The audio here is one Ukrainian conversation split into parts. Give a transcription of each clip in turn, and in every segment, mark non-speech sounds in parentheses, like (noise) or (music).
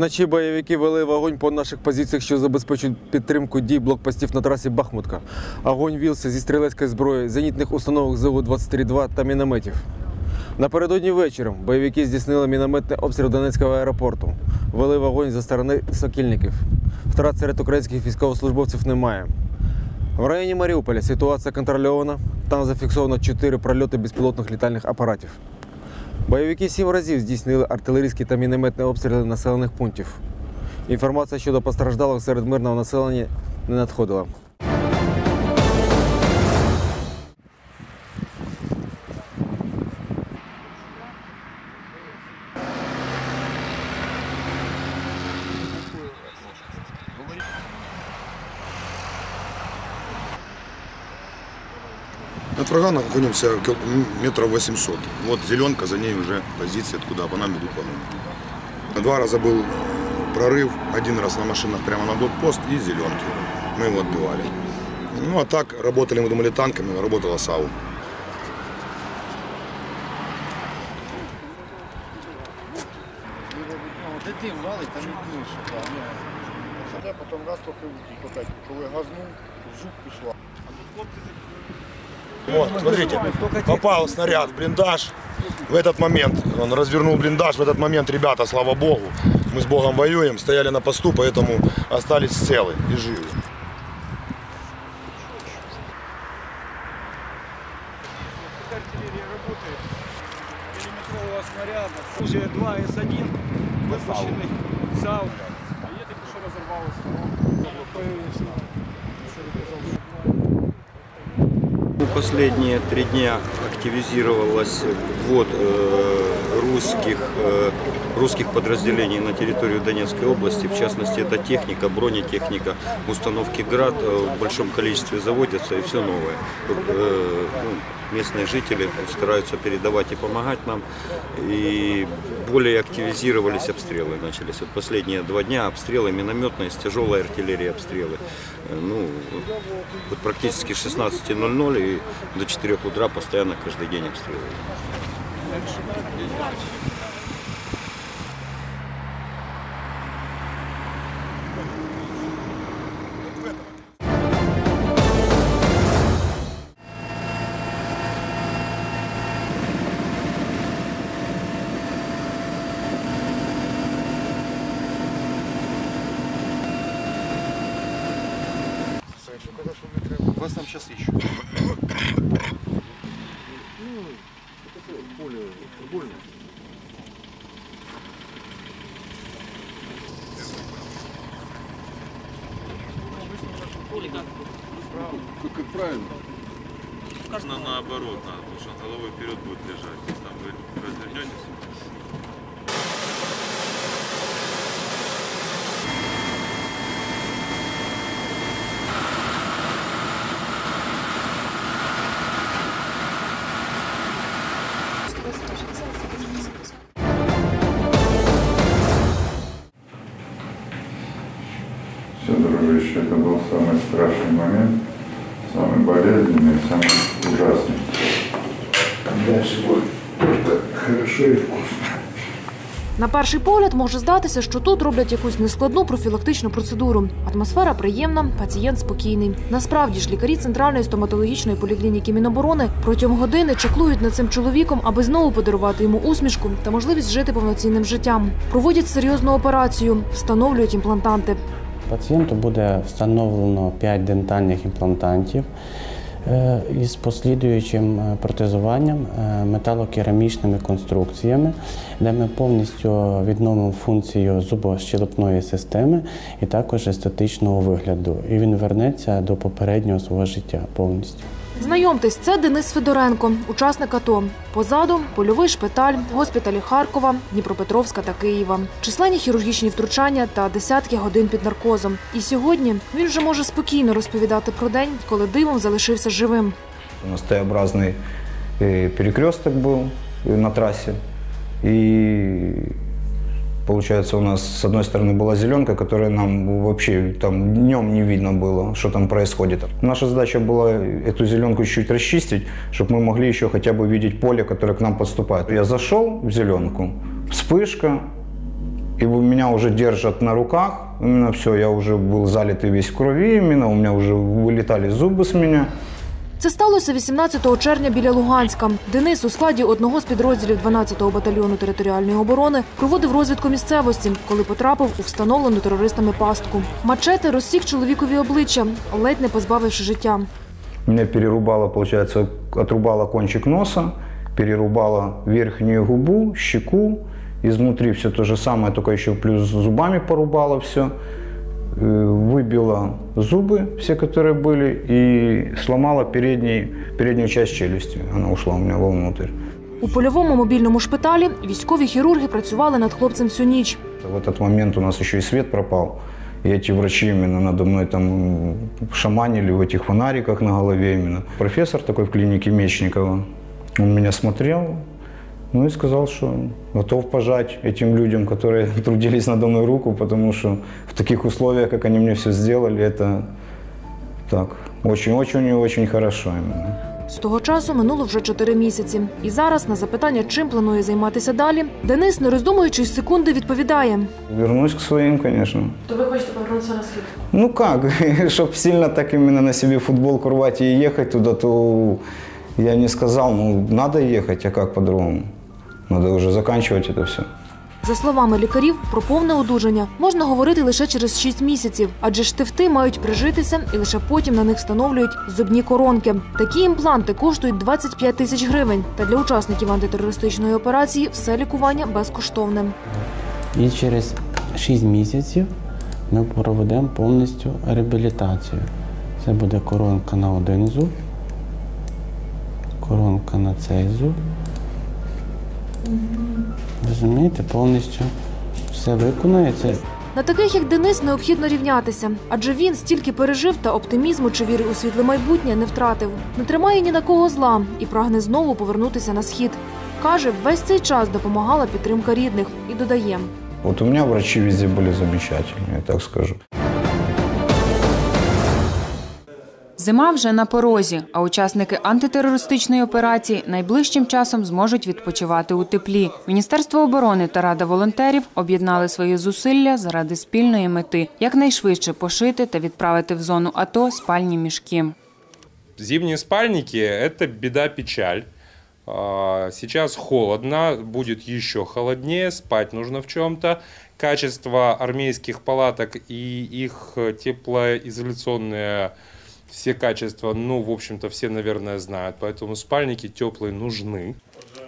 Вночі бойовики вели вогонь по наших позиціях, що забезпечують підтримку дій блокпостів на трасі Бахмутка. Огонь вівся зі стрілецької зброї, зенітних установок ЗУ-23-2 та мінометів. Напередодні вечором бойовики здійснили мінометний обстріл Донецького аеропорту. Вели вогонь за сторони сокільників. Втрат серед українських військовослужбовців немає. В районі Маріуполя ситуація контрольована. Там зафіксовано чотири прольоти безпілотних літальних апаратів. Бойовики сім разів здійснили артилерійські та мінометні обстріли населених пунктів. Інформація щодо постраждалих серед мирного населення не надходила. От врага находимся кил- м, метров 800. Вот зеленка, за ней уже позиции, откуда по нам идут вагоны. Два раза был прорыв, один раз на машинах прямо на блокпост и зеленки. Мы его отбивали. Ну а так работали, мы думали, танками, работала САУ. Де дим валить, там і більше. так, ну. Це потім раз трохи опять, коли газнув, жук пішла. вот, смотрите, попал снаряд в блиндаж. В этот момент он развернул блиндаж. В этот момент ребята, слава богу, мы с Богом воюем, стояли на посту, поэтому остались целы и живы. уже 2 С1, выпущенный САУ. А я тільки що розірвалося. Последние три дня активизировалась ввод э, русских, э, русских подразделений на территорию Донецкой области. В частности, это техника, бронетехника, установки ГРАД э, в большом количестве заводятся и все новое. Ну, местные жители стараются передавать и помогать нам. И более активизировались обстрелы. Начались вот последние два дня обстрелы минометные, с тяжелой артиллерии обстрелы. Э, Ну, вот практически с 16.00 и до 4 утра постоянно каждый день обстреливают. Нужно наоборот, надо, потому что головой вперед будет лежать. Там вы развернетесь, Все, дружище, это был самый страшный момент, самый болезненный, самый ужасный. Дальше будет только хорошо и вкусно. На перший погляд може здатися, що тут роблять якусь нескладну профілактичну процедуру. Атмосфера приємна, пацієнт спокійний. Насправді ж лікарі центральної стоматологічної поліклініки Міноборони протягом години чаклують над цим чоловіком, аби знову подарувати йому усмішку та можливість жити повноцінним життям. Проводять серйозну операцію, встановлюють імплантанти. Пацієнту буде встановлено 5 дентальних імплантантів е, із послідуючим е, протезуванням е, металокерамічними конструкціями, де ми повністю відновимо функцію зубощелепної системи і також естетичного вигляду. І він вернеться до попереднього свого життя повністю. Знайомтесь, це Денис Федоренко, учасник АТО. Позаду польовий шпиталь, госпіталі Харкова, Дніпропетровська та Києва. Численні хірургічні втручання та десятки годин під наркозом. І сьогодні він вже може спокійно розповідати про день, коли дивом залишився живим. У нас Т-образный э, перекресток был э, на трассе. И Получается у нас с одной стороны была зеленка, которая нам вообще там днем не видно было, что там происходит. Наша задача была эту зеленку чуть-чуть расчистить, чтобы мы могли еще хотя бы видеть поле, которое к нам подступает. Я зашел в зеленку, вспышка, и меня уже держат на руках, именно все, я уже был залитый весь в крови, именно у меня уже вылетали зубы с меня. Це сталося 18 червня біля Луганська. Денис у складі одного з підрозділів 12-го батальйону територіальної оборони проводив розвідку місцевості, коли потрапив у встановлену терористами пастку. Мачете розсік чоловікові обличчя, ледь не позбавивши життя. Меня перерубало, получается, отрубало кончик носа, перерубало верхнюю губу, щеку. Изнутри все то же самое, только еще плюс зубами порубало все. Выбило зубы, все, которые были, и сломала передний, переднюю часть челюсти. Она ушла у меня вовнутрь. У польовому мобільному шпиталі військові хірурги працювали над хлопцем всю ніч. В этот момент у нас еще и свет пропал. И эти врачи именно надо мной там шаманили в этих фонариках на голове именно. Профессор такой в клинике Мечникова, он меня смотрел, ну и сказал, что готов пожать этим людям, которые (laughs) трудились надо мной руку, потому что в таких условиях, как они мне все сделали, это так, очень-очень и очень хорошо именно. З того часу минуло вже чотири місяці. І зараз на запитання, чим планує займатися далі, Денис, не роздумуючи й секунди, відповідає: Вернусь к своим, конечно. То ви хочете повернутися на схід? Ну как, чтобы сильно (laughs) так именно на себе футболку рвать и ехать туда, то я не сказал, ну надо ехать, а как по-другому? Надо уже заканчивать это все. За словами лікарів, про повне одужання можна говорити лише через 6 місяців, адже штифти мають прижитися і лише потім на них встановлюють зубні коронки. Такі імпланти коштують 25 тисяч гривень. Та для учасників антитерористичної операції все лікування безкоштовне. І через 6 місяців ми проведемо повністю реабілітацію. Це буде коронка на один зуб, коронка на цей зуб. Розумієте, повністю все виконується. На таких, як Денис, необхідно рівнятися, адже він стільки пережив та оптимізму чи віри у світле майбутнє не втратив. Не тримає ні на кого зла і прагне знову повернутися на схід. Каже, весь цей час допомагала підтримка рідних і додає. Вот у меня врачи везде были замечательные, я так скажу. Зима вже на порозі, а учасники антитерористичної операції найближчим часом зможуть відпочивати у теплі. Міністерство оборони та рада волонтерів об'єднали свої зусилля заради спільної мети якнайшвидше пошити та відправити в зону АТО спальні мішки. Зимние спальники – это беда-печаль. А, Сейчас холодно, будет еще холоднее, спать нужно в чем-то. Качество армейских палаток и их теплоизоляционные все качества, ну, в общем-то, все, наверное, знают. Поэтому спальники теплые нужны.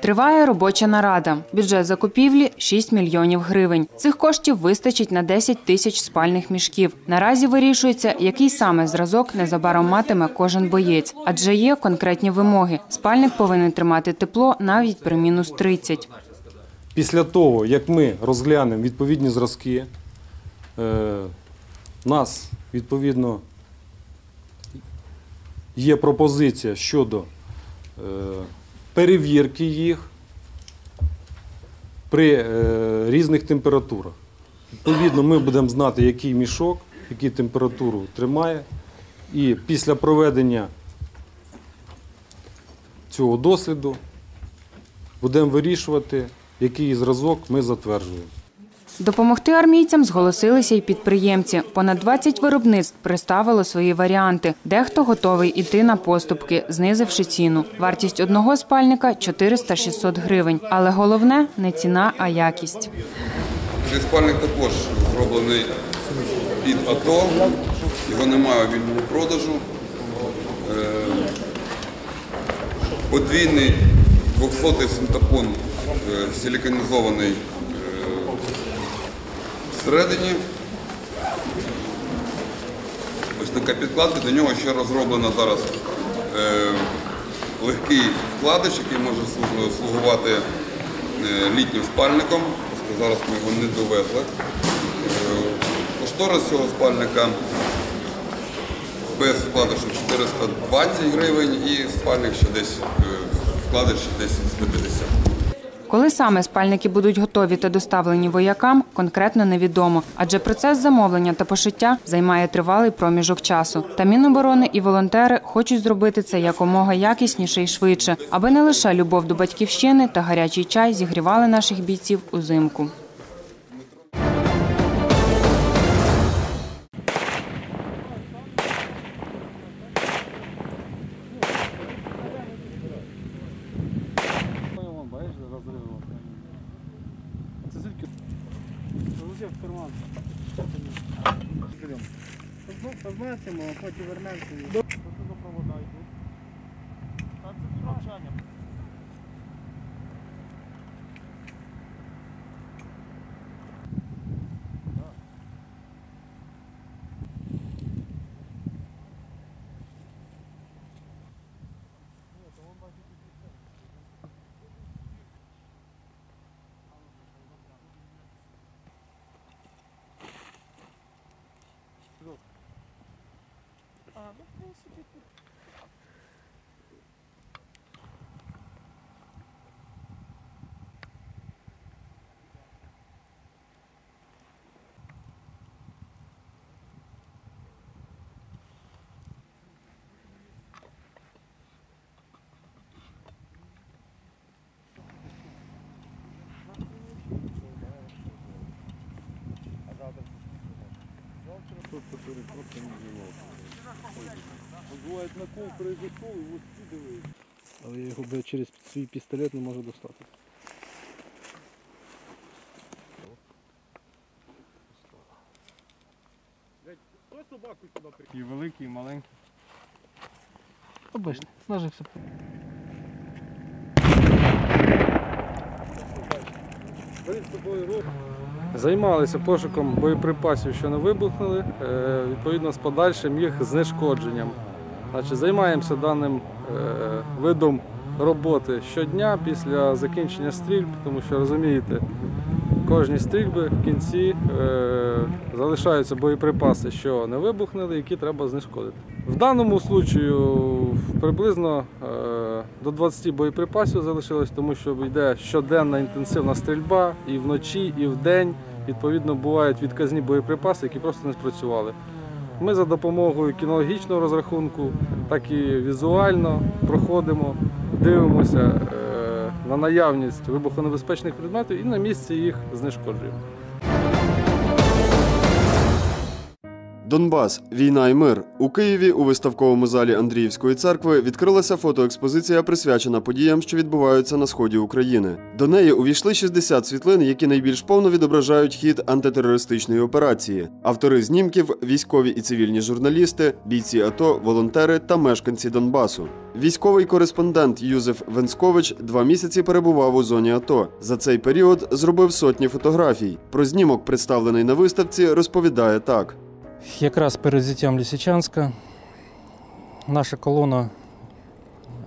Триває робоча нарада. Бюджет закупівлі 6 мільйонів гривень. Цих коштів вистачить на 10 тисяч спальних мішків. Наразі вирішується, який саме зразок незабаром матиме кожен боєць, адже є конкретні вимоги. Спальник повинен тримати тепло навіть при мінус 30. Після того, як ми розглянемо відповідні зразки, е, у нас відповідно є пропозиція щодо е, перевірки їх при е, різних температурах. Відповідно, ми будемо знати, який мішок, яку температуру тримає. І після проведення цього досліду будемо вирішувати, який зразок ми затверджуємо. Допомогти армійцям зголосилися й підприємці. Понад 20 виробництв представило свої варіанти. Дехто готовий іти на поступки, знизивши ціну. Вартість одного спальника 400-600 гривень. Але головне не ціна, а якість. Цей спальник також зроблений під АТО, його немає у вільному продажу. Е, Подвійний 200-й синтапон е, силіконізований е, всередині. Ось така підкладка, до нього ще розроблено зараз е, легкий вкладиш, який може слугувати е, літнім спальником. Зараз ми його не довезли. Е, Кошторис цього спальника без вкладишу 420 гривень і спальник ще десь е, вкладиш десь 150. Коли саме спальники будуть готові та доставлені воякам, конкретно невідомо, адже процес замовлення та пошиття займає тривалий проміжок часу. Та Міноборони і волонтери хочуть зробити це якомога якісніше і швидше, аби не лише любов до батьківщини та гарячий чай зігрівали наших бійців узимку. Позначимо, а потім вернемося. Що це за провода йдуть? Та це навчання. Буває на кол перейшов і ось скидали. Але я його би через свій пістолет не можу достати. І великий, і маленький. Обичний, нажився. Займалися пошуком боєприпасів, що не вибухнули, е, відповідно з подальшим їх знешкодженням. Значить, займаємося даним е, видом роботи щодня після закінчення стрільб, тому що розумієте, кожні стрільби в кінці е, залишаються боєприпаси, що не вибухнули, які треба знешкодити. В даному случаю приблизно до 20 боєприпасів залишилось, тому що йде щоденна інтенсивна стрільба і вночі, і вдень. Відповідно, бувають відказні боєприпаси, які просто не спрацювали. Ми за допомогою кінологічного розрахунку, так і візуально проходимо, дивимося е, на наявність вибухонебезпечних предметів і на місці їх знешкоджуємо. Донбас, війна і мир у Києві у виставковому залі Андріївської церкви відкрилася фотоекспозиція, присвячена подіям, що відбуваються на сході України. До неї увійшли 60 світлин, які найбільш повно відображають хід антитерористичної операції. Автори знімків військові і цивільні журналісти, бійці АТО, волонтери та мешканці Донбасу. Військовий кореспондент Юзеф Венскович два місяці перебував у зоні АТО. За цей період зробив сотні фотографій. Про знімок, представлений на виставці, розповідає так. Якраз перед зіттям Лісичанська наша колона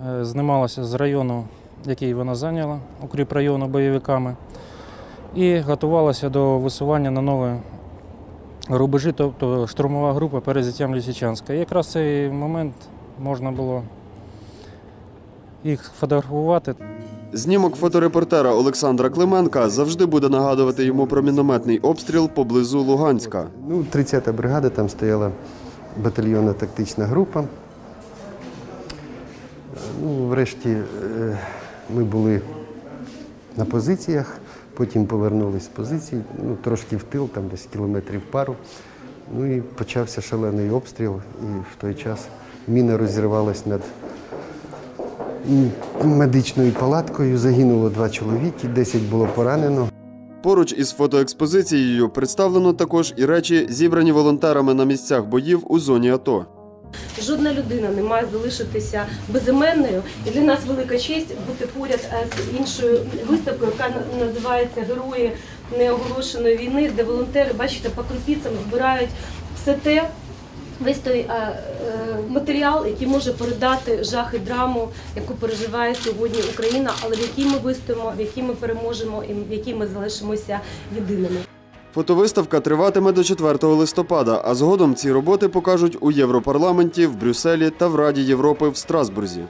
е, знімалася з району, який вона зайняла, укріп району бойовиками, і готувалася до висування на нові рубежі, тобто штурмова група перед зіттям Лісичанська. І якраз цей момент можна було їх фотографувати. Знімок фоторепортера Олександра Клименка завжди буде нагадувати йому про мінометний обстріл поблизу Луганська. Ну, 30-та бригада, там стояла батальйонна тактична група. Ну, врешті е, ми були на позиціях, потім повернулись з позицій, ну, трошки в тил, там десь кілометрів пару. Ну і почався шалений обстріл, і в той час міна розірвалась над медичною палаткою. Загинуло два чоловіки, 10 було поранено. Поруч із фотоекспозицією представлено також і речі, зібрані волонтерами на місцях боїв у зоні АТО. Жодна людина не має залишитися безіменною, і для нас велика честь бути поряд е, з іншою виставкою, яка називається Герої неоголошеної війни, де волонтери, бачите, по крупіцям збирають все те. Весь той е, е, матеріал, який може передати жах і драму, яку переживає сьогодні Україна, але в якій ми вистоїмо, в якій ми переможемо і в якій ми залишимося єдиними. Фотовиставка триватиме до 4 листопада, а згодом ці роботи покажуть у Європарламенті, в Брюсселі та в Раді Європи в Страсбурзі.